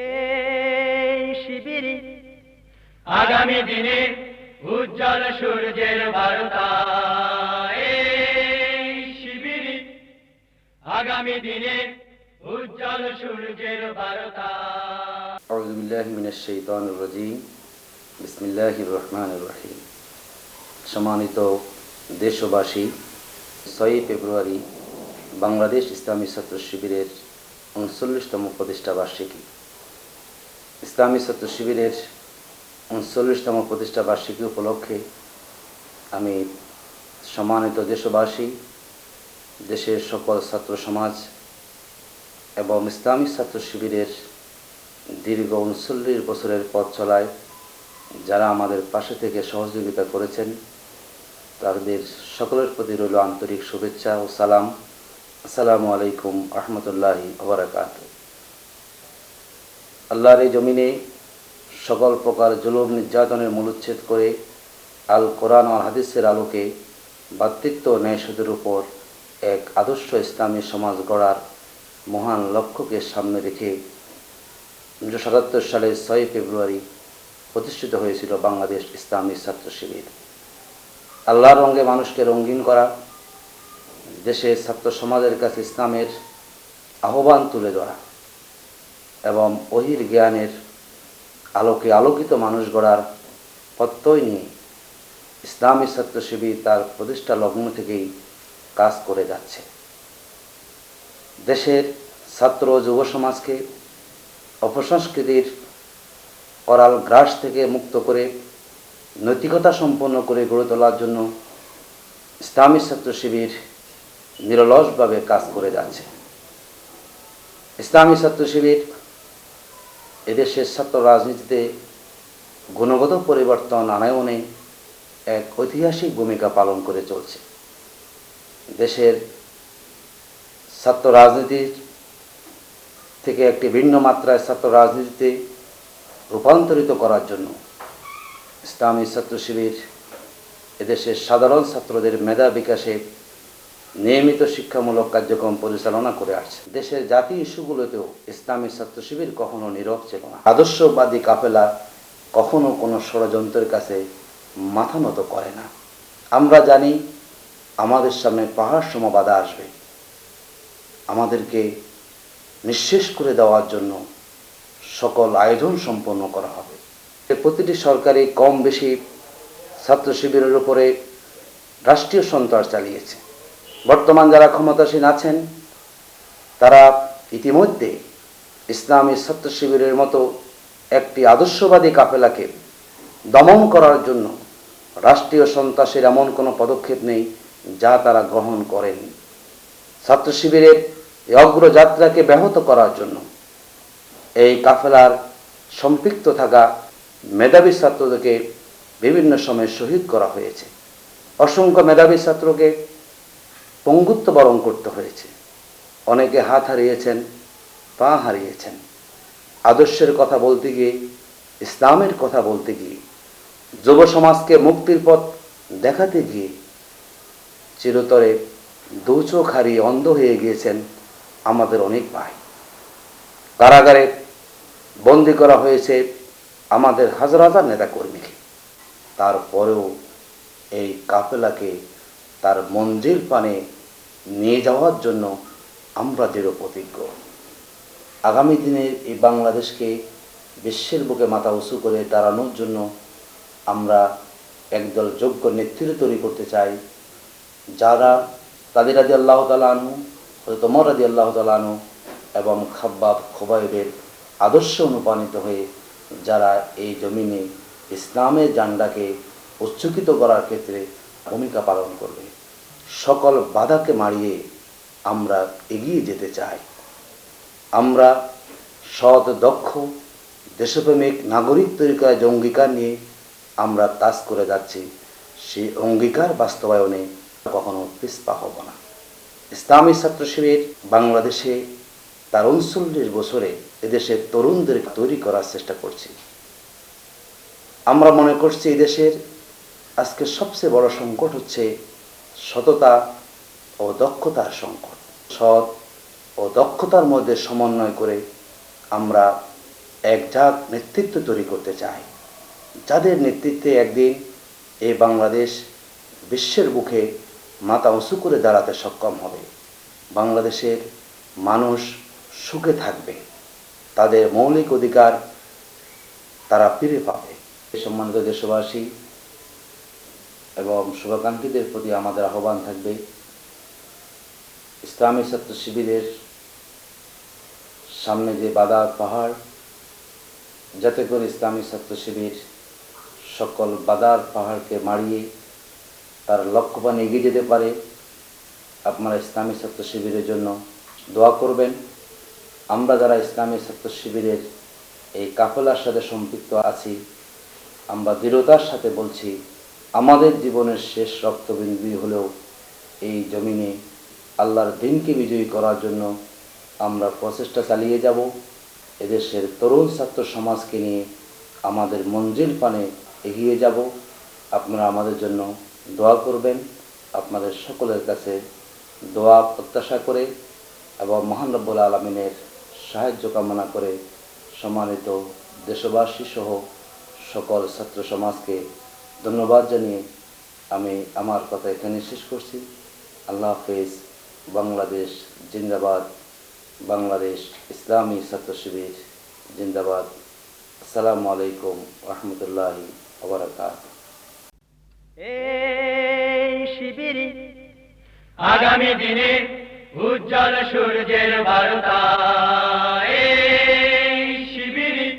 এই শিবিরই আগামী দিনে উজ্জ্বল সূর্যের বারতা এই শিবিরে আগামী দিনে উজ্জ্বল সূর্যের বারতা أعوذ بالله من الشيطان الرجيم بسم الله الرحمن الرحيم সম্মানিত দেশবাসী ছয়ই ফেব্রুয়ারি বাংলাদেশ ইসলামী ছাত্র শিবিরের উনচল্লিশতম প্রতিষ্ঠা বার্ষিকী ইসলামী ছাত্র শিবিরের উনচল্লিশতম প্রতিষ্ঠা বার্ষিকী উপলক্ষে আমি সম্মানিত দেশবাসী, দেশের সকল ছাত্র সমাজ এবং ইসলামী ছাত্র শিবিরের দীর্ঘ উনচল্লিশ বছরের পথ চলায় যারা আমাদের পাশে থেকে সহযোগিতা করেছেন, তাদের সকলের প্রতি রইল আন্তরিক শুভেচ্ছা ও সালাম। আসসালামু আলাইকুম আহমতুল্লাহি ওবরাকাত আল্লাহর এই জমিনে সকল প্রকার জুলুম, নির্যাতনের মূলচ্ছেদ করে আল কোরআন ও হাদিসের আলোকে ভাতৃত্ব ও ন্যায়সদের উপর এক আদর্শ ইসলামী সমাজ গড়ার মহান লক্ষ্যকে সামনে রেখে উনিশশো সাতাত্তর সালের ছয় ফেব্রুয়ারি প্রতিষ্ঠিত হয়েছিল বাংলাদেশ ইসলামী ছাত্র শিবির। আল্লাহর রঙে মানুষকে রঙিন করা, দেশের ছাত্র সমাজের কাছে ইসলামের আহ্বান তুলে ধরা। এবং অহির জ্ঞানের আলোকে আলোকিত মানুষ গড়ার প্রত্যয় নিয়ে ইসলামী ছাত্র তার প্রতিষ্ঠা লগ্ন থেকেই কাজ করে যাচ্ছে। দেশের ছাত্র যুব সমাজকে অপসংস্কৃতির অরাল গ্রাস থেকে মুক্ত করে, নৈতিকতা সম্পন্ন করে গড়ে তোলার জন্য ইসলামী ছাত্র শিবির নিরলসভাবে কাজ করে যাচ্ছে। ইসলামী ছাত্র শিবির এদেশের ছাত্র রাজনীতিতে গুণগত পরিবর্তন আনায়নে এক ঐতিহাসিক ভূমিকা পালন করে চলছে। দেশের ছাত্র রাজনীতির থেকে একটি ভিন্ন মাত্রায় ছাত্র রাজনীতিতে রূপান্তরিত করার জন্য ইসলামী ছাত্র শিবির এদেশের সাধারণ ছাত্রদের মেধা বিকাশে নিয়মিত শিক্ষামূলক কার্যক্রম পরিচালনা করে আসছে। দেশের জাতি ইস্যুগুলোতেও ইসলামী ছাত্র শিবির কখনো নীরব ছিল না। আদর্শবাদী কাফেলা কখনো কোনো ষড়যন্ত্রের কাছে মাথা নত করে না। আমরা জানি আমাদের সামনে পাহাড় সম বাধা আসবে। আমাদেরকে নিঃশেষ করে দেওয়ার জন্য সকল আয়োজন সম্পন্ন করা হবে। প্রতিটি সরকারি কম বেশি ছাত্র শিবিরের উপরে রাষ্ট্রীয় সন্ত্রাস চালিয়েছে। বর্তমান যারা ক্ষমতাসীন আছেন, তারা ইতিমধ্যে ইসলামী ছাত্র শিবিরের মতো একটি আদর্শবাদী কাফেলাকে দমন করার জন্য রাষ্ট্রীয় সন্ত্রাসের এমন কোনো পদক্ষেপ নেই যা তারা গ্রহণ করেনি। ছাত্র শিবিরের অগ্রযাত্রাকে ব্যাহত করার জন্য এই কাফেলার সম্পৃক্ত থাকা মেধাবী ছাত্রদেরকে বিভিন্ন সময়ে শহীদ করা হয়েছে। অসংখ্য মেধাবী ছাত্রকে পঙ্গুত্ব বরণ করতে হয়েছে। অনেকে হাত হারিয়েছেন, পা হারিয়েছেন। আদর্শের কথা বলতে গিয়ে, ইসলামের কথা বলতে গিয়ে, যুব সমাজকে মুক্তির পথ দেখাতে গিয়ে চিরতরে দু চোখ হারিয়ে অন্ধ হয়ে গিয়েছেন আমাদের অনেক ভাই। কারাগারে বন্দি করা হয়েছে আমাদের হাজার হাজার নেতাকর্মীকে। তারপরেও এই কাফেলাকে তার মঞ্জিল পানে নিয়ে যাওয়ার জন্য আমরা দৃঢ় প্রতিজ্ঞ। আগামী দিনে এই বাংলাদেশকে বিশ্বের বুকে মাথা উঁচু করে দাঁড়ানোর জন্য আমরা একদল যোগ্য নেতৃত্ব তৈরি করতে চাই, যারা তাদের রাজি আল্লাহ তালানু তোমার রাজি আল্লাহ তালানু এবং খাব্বাব খোবাইবের আদর্শ অনুপ্রাণিত হয়ে যারা এই জমিনে ইসলামের জান্ডাকে উচ্চকিত করার ক্ষেত্রে ভূমিকা পালন করবে। সকল বাধাকে মারিয়ে আমরা এগিয়ে যেতে চাই। আমরা সৎ, দক্ষ, দেশপ্রেমিক, নাগরিক তৈরি যে অঙ্গীকার নিয়ে আমরা কাজ করে যাচ্ছি, সেই অঙ্গীকার বাস্তবায়নে কখনো পিস্পা হব না। ইসলামী ছাত্র শিবির বাংলাদেশে তার উনচল্লিশ বছরে এদেশের তরুণদের তৈরি করার চেষ্টা করছি। আমরা মনে করছি এদেশের আজকে সবচেয়ে বড় সংকট হচ্ছে সততা ও দক্ষতার সংকট। সৎ ও দক্ষতার মধ্যে সমন্বয় করে আমরা এক জাত নেতৃত্ব তৈরি করতে চাই। যাদের নেতৃত্বে একদিন এই বাংলাদেশ বিশ্বের বুকে মাথা উঁচু করে দাঁড়াতে সক্ষম হবে। বাংলাদেশের মানুষ সুখে থাকবে। তাদের মৌলিক অধিকার তারা ফিরে পাবে। সম্মানিত দেশবাসী এবং শুভাকাঙ্ক্ষীদের প্রতি আমাদের আহ্বান থাকবে। ইসলামী ছাত্র শিবিরের সামনে যে বাদার পাহাড়, যাতে করে ইসলামী ছাত্র শিবির সকল বাদার পাহাড়কে মারিয়ে তার লক্ষ্যপানে এগিয়ে যেতে পারে, আপনারা ইসলামী ছাত্র শিবিরের জন্য দোয়া করবেন। আমরা যারা ইসলামী ছাত্র শিবিরের এই কাফেলার সাথে সম্পৃক্ত আছি, আমরা দৃঢ়তার সাথে বলছি আমাদের জীবনের শেষ রক্তবিন্দু হলেও এই জমিনে আল্লাহর দিনকে বিজয়ী করার জন্য আমরা প্রচেষ্টা চালিয়ে যাব। এদেশের তরুণ ছাত্র সমাজকে নিয়ে আমাদের মঞ্জিল পানে এগিয়ে যাব। আপনারা আমাদের জন্য দোয়া করবেন। আপনাদের সকলের কাছে দোয়া প্রত্যাশা করে এবং মহান রব্বুল আলমিনের সাহায্য কামনা করে সম্মানিত দেশবাসী সহ সকল ছাত্র সমাজকে ধন্যবাদ জানিয়ে আমি আমার কথা এখানে শেষ করছি। আল্লাহ হাফেজ। বাংলাদেশ জিন্দাবাদ। বাংলাদেশ ইসলামী ছাত্র শিবির জিন্দাবাদ। আসসালামু আলাইকুম রহমতুল্লাহি ওবরাকাত। এই শিবিরই আগামী দিনে উজ্জ্বল সূর্যের বারতা